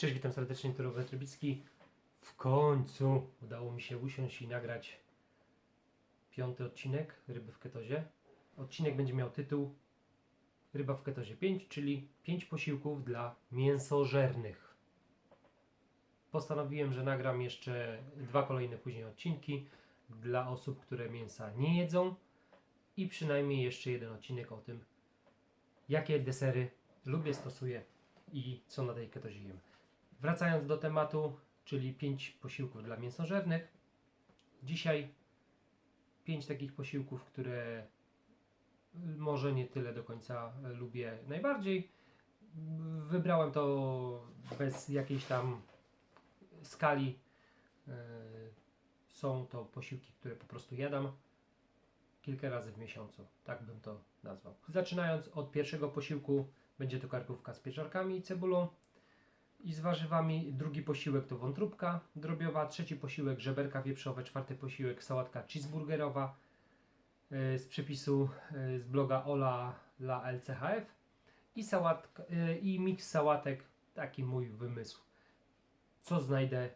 Cześć, witam serdecznie, Turowy Trybicki. W końcu udało mi się usiąść i nagrać piąty odcinek Ryby w ketozie. Odcinek będzie miał tytuł Ryba w ketozie 5, czyli 5 posiłków dla mięsożernych. Postanowiłem, że nagram jeszcze dwa kolejne później odcinki dla osób, które mięsa nie jedzą i przynajmniej jeszcze jeden odcinek o tym, jakie desery lubię, stosuję i co na tej ketozie jem. Wracając do tematu, czyli 5 posiłków dla mięsożernych. Dzisiaj 5 takich posiłków, które może nie tyle do końca lubię najbardziej. Wybrałem to bez jakiejś tam skali. Yy, Są to posiłki, które po prostu jadam kilka razy w miesiącu. Tak bym to nazwał. Zaczynając od pierwszego posiłku, będzie to karkówka z pieczarkami i cebulą i z warzywami. Drugi posiłek to wątróbka drobiowa, trzeci posiłek żeberka wieprzowe, czwarty posiłek sałatka cheeseburgerowa yy, z przepisu yy, z bloga Ola la LCHF i, sałatka, yy, i miks sałatek, taki mój wymysł. Co znajdę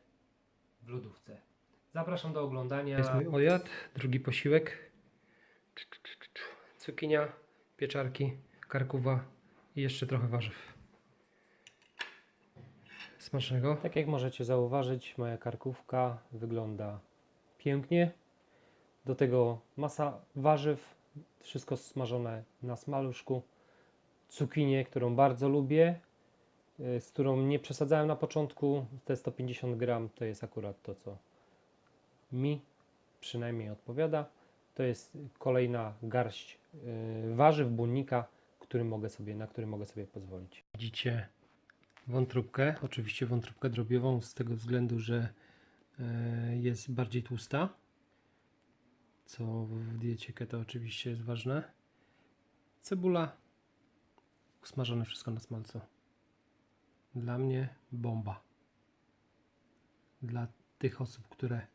w lodówce. Zapraszam do oglądania. Jest mój obiad, drugi posiłek. Cukinia, pieczarki, karkuwa i jeszcze trochę warzyw. Smacznego. Tak jak możecie zauważyć, moja karkówka wygląda pięknie. Do tego masa warzyw, wszystko smażone na smaluszku. Cukinię, którą bardzo lubię, y, z którą nie przesadzałem na początku. Te 150 gram to jest akurat to, co mi przynajmniej odpowiada. To jest kolejna garść y, warzyw, błonnika, który mogę sobie, na który mogę sobie pozwolić. Widzicie wątróbkę, oczywiście wątróbkę drobiową z tego względu, że y, jest bardziej tłusta, co w diecie keto oczywiście jest ważne. Cebula, usmażone wszystko na smalcu. Dla mnie bomba. Dla tych osób, które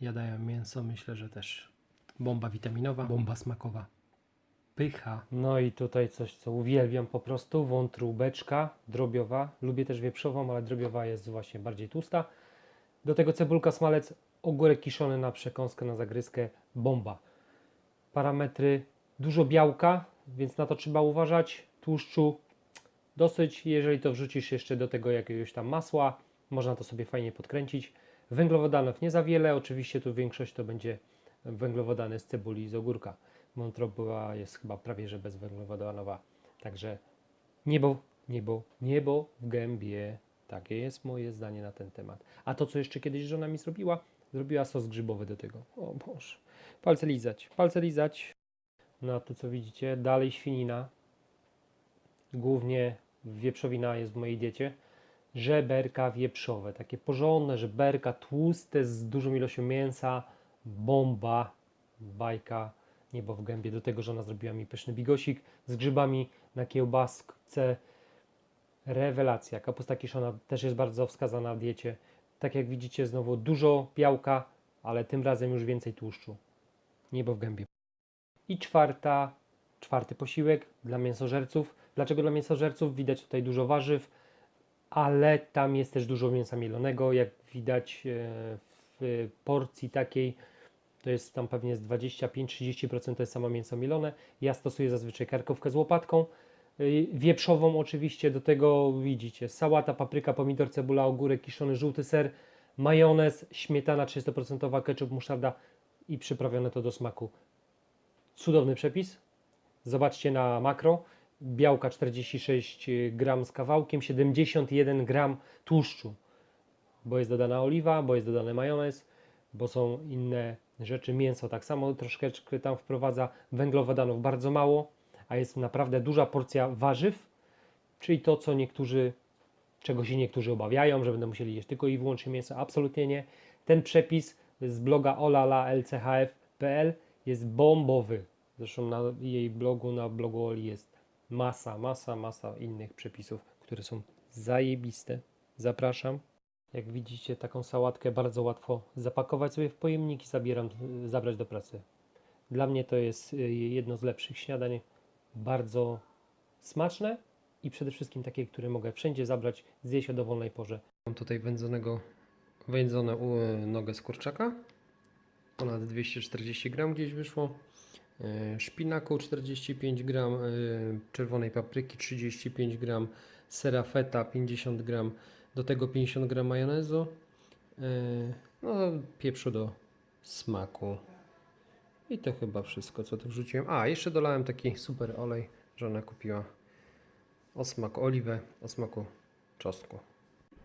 jadają mięso, myślę, że też bomba witaminowa, bomba smakowa. Pycha. No i tutaj coś, co uwielbiam po prostu, wątróbeczka drobiowa. Lubię też wieprzową, ale drobiowa jest właśnie bardziej tłusta. Do tego cebulka, smalec, ogórek kiszony na przekąskę, na zagryzkę, bomba. Parametry, dużo białka, więc na to trzeba uważać. Tłuszczu dosyć, jeżeli to wrzucisz jeszcze do tego jakiegoś tam masła, można to sobie fajnie podkręcić. Węglowodanów nie za wiele, oczywiście tu większość to będzie węglowodany z cebuli i z ogórka. Wątroba jest chyba prawie że bezwęglowodanowa. Także niebo, niebo, niebo w gębie. Takie jest moje zdanie na ten temat. A to, co jeszcze kiedyś żona mi zrobiła, zrobiła sos grzybowy do tego. O Boże. Palce lizać, palce lizać. No a tu co widzicie, dalej świnina. Głównie wieprzowina jest w mojej diecie. Żeberka wieprzowe, takie porządne żeberka, tłuste, z dużą ilością mięsa, bomba, bajka, niebo w gębie. Do tego żona zrobiła mi pyszny bigosik z grzybami na kiełbasce. Rewelacja. Kapusta kiszona też jest bardzo wskazana w diecie. Tak jak widzicie, znowu dużo białka, ale tym razem już więcej tłuszczu. Niebo w gębie. I czwarta, czwarty posiłek dla mięsożerców. Dlaczego dla mięsożerców? Widać tutaj dużo warzyw, ale tam jest też dużo mięsa mielonego. Jak widać e, w porcji takiej, to jest tam pewnie z 25-30% to jest samo mięso mielone. Ja stosuję zazwyczaj karkówkę z łopatką. y, Wieprzową oczywiście, do tego widzicie sałata, papryka, pomidor, cebula, ogórek, kiszony żółty ser, majonez, śmietana 30%, ketchup, musztarda i przyprawione to do smaku. Cudowny przepis. Zobaczcie na makro. Białka 46 gram z kawałkiem, 71 gram tłuszczu, bo jest dodana oliwa, bo jest dodany majonez, bo są inne rzeczy. Mięso tak samo troszeczkę tam wprowadza, węglowodanów bardzo mało, a jest naprawdę duża porcja warzyw, czyli to, co niektórzy, czego się niektórzy obawiają, że będą musieli jeść tylko i wyłącznie mięso. Absolutnie nie. Ten przepis z bloga olala.lchf.pl jest bombowy. Zresztą na jej blogu, na blogu Oli jest masa, masa, masa innych przepisów, które są zajebiste. Zapraszam. Jak widzicie, taką sałatkę bardzo łatwo zapakować sobie w pojemnik i zabieram, zabrać do pracy. Dla mnie to jest y, jedno z lepszych śniadań. Bardzo smaczne i przede wszystkim takie, które mogę wszędzie zabrać, zjeść o dowolnej porze. Mam tutaj wędzonego, wędzone nogę z kurczaka, ponad 240 gram gdzieś wyszło, e, szpinaku 45 gram, e, czerwonej papryki 35 gram, sera feta 50 gram, do tego 50 gram majonezu, e, no pieprzu do smaku. I to chyba wszystko, co tu wrzuciłem. A, jeszcze dolałem taki super olej, żona kupiła o smaku oliwę, o smaku czosnku.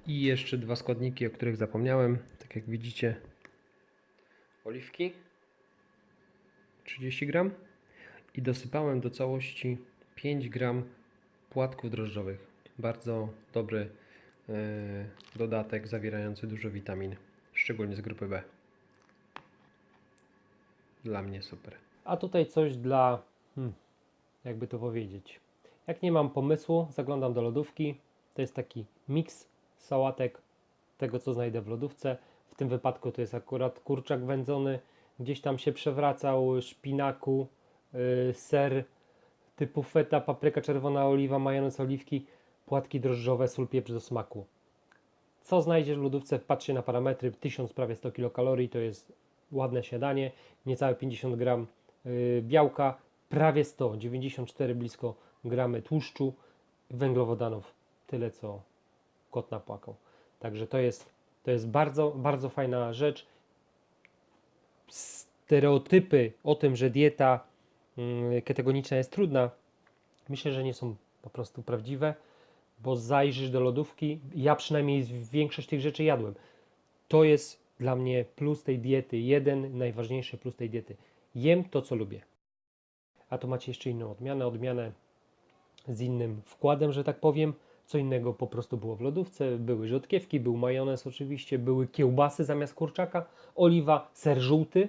I jeszcze dwa składniki, o których zapomniałem. Tak jak widzicie, oliwki 30 gram i dosypałem do całości 5 gram płatków drożdżowych. Bardzo dobry dodatek zawierający dużo witamin, szczególnie z grupy B. Dla mnie super. A tutaj coś dla, hmm, jakby to powiedzieć. Jak nie mam pomysłu, zaglądam do lodówki. To jest taki miks sałatek tego, co znajdę w lodówce. W tym wypadku to jest akurat kurczak wędzony. Gdzieś tam się przewracał szpinaku, yy, ser typu feta, papryka czerwona, oliwa, majonez, oliwki, płatki drożdżowe, sól, pieprz do smaku. Co znajdziesz w lodówce? Patrzcie na parametry. 1000 prawie 100 kilokalorii to jest ładne śniadanie. Niecałe 50 gram yy, białka, prawie 100, 94 blisko gramy tłuszczu, węglowodanów. Tyle co kot napłakał. Także to jest, to jest bardzo, bardzo fajna rzecz. Stereotypy o tym, że dieta mm, ketogeniczna jest trudna, myślę, że nie są po prostu prawdziwe, bo zajrzysz do lodówki. Ja przynajmniej większość tych rzeczy jadłem. To jest dla mnie plus tej diety, jeden najważniejszy plus tej diety. Jem to, co lubię. A tu macie jeszcze inną odmianę, odmianę z innym wkładem, że tak powiem. Co innego po prostu było w lodówce. Były rzodkiewki, był majonez oczywiście, były kiełbasy zamiast kurczaka, oliwa, ser żółty.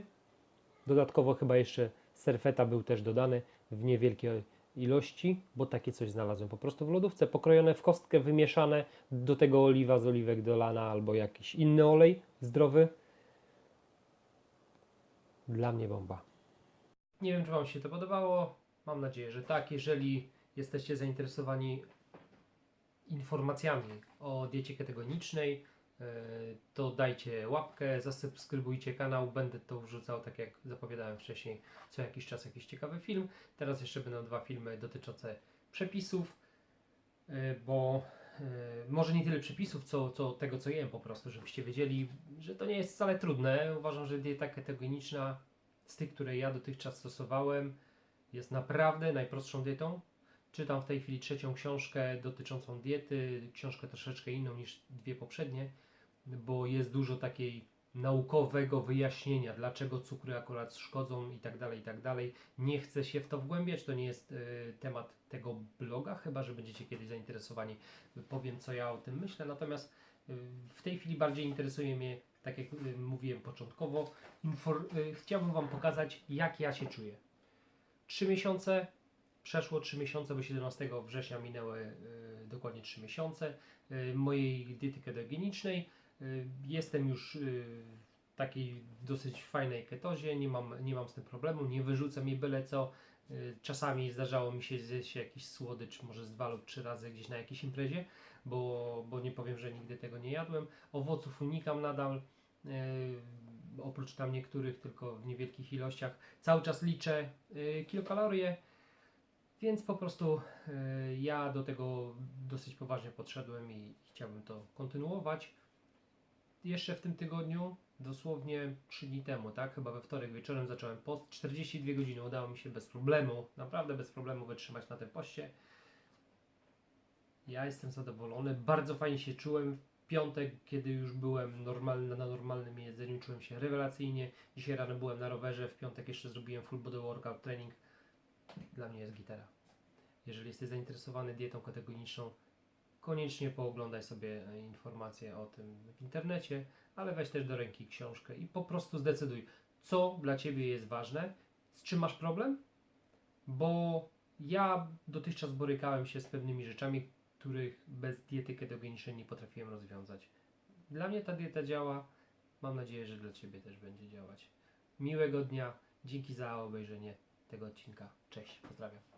Dodatkowo chyba jeszcze ser feta był też dodany w niewielkiej ilości, bo takie coś znalazłem po prostu w lodówce. Pokrojone w kostkę, wymieszane, do tego oliwa z oliwek dolana albo jakiś inny olej zdrowy. Dla mnie bomba. Nie wiem, czy Wam się to podobało. Mam nadzieję, że tak. Jeżeli jesteście zainteresowani informacjami o diecie ketogenicznej, to dajcie łapkę, zasubskrybujcie kanał. Będę to wrzucał, tak jak zapowiadałem wcześniej, co jakiś czas jakiś ciekawy film. Teraz jeszcze będą dwa filmy dotyczące przepisów, e, bo e, może nie tyle przepisów, co, co tego, co jem po prostu, żebyście wiedzieli, że to nie jest wcale trudne. Uważam, że dieta ketogeniczna z tych, które ja dotychczas stosowałem, jest naprawdę najprostszą dietą. Czytam w tej chwili trzecią książkę dotyczącą diety, książkę troszeczkę inną niż dwie poprzednie, bo jest dużo takiej naukowego wyjaśnienia, dlaczego cukry akurat szkodzą i tak dalej, i tak dalej. Nie chcę się w to wgłębiać, to nie jest y, temat tego bloga, chyba że będziecie kiedyś zainteresowani, powiem co ja o tym myślę, natomiast y, w tej chwili bardziej interesuje mnie, tak jak y, mówiłem początkowo, y, chciałbym Wam pokazać, jak ja się czuję. Trzy miesiące, przeszło 3 miesiące, bo 17 września minęły y, dokładnie 3 miesiące y, mojej diety ketogenicznej. Y, jestem już y, w takiej dosyć fajnej ketozie, nie mam, nie mam z tym problemu, nie wyrzucam jej byle co. Y, czasami zdarzało mi się zjeść jakiś słodycz, może z dwa lub trzy razy gdzieś na jakiejś imprezie, bo, bo nie powiem, że nigdy tego nie jadłem. Owoców unikam nadal. y, oprócz tam niektórych, tylko w niewielkich ilościach. Cały czas liczę y, kilokalorie, więc po prostu y, ja do tego dosyć poważnie podszedłem i chciałbym to kontynuować. Jeszcze w tym tygodniu, dosłownie 3 dni temu, tak, chyba we wtorek wieczorem zacząłem post. 42 godziny udało mi się bez problemu, naprawdę bez problemu wytrzymać na tym poście. Ja jestem zadowolony, bardzo fajnie się czułem. W piątek, kiedy już byłem normalny, na normalnym jedzeniu, czułem się rewelacyjnie. Dzisiaj rano byłem na rowerze, w piątek jeszcze zrobiłem full body workout trening. Dla mnie jest gitara. Jeżeli jesteś zainteresowany dietą ketogeniczną, koniecznie pooglądaj sobie e, informacje o tym w internecie, ale weź też do ręki książkę i po prostu zdecyduj, co dla Ciebie jest ważne, z czym masz problem, bo ja dotychczas borykałem się z pewnymi rzeczami, których bez diety ketogenicznej nie potrafiłem rozwiązać. Dla mnie ta dieta działa, mam nadzieję, że dla Ciebie też będzie działać. Miłego dnia, dzięki za obejrzenie tego odcinka. Cześć, pozdrawiam.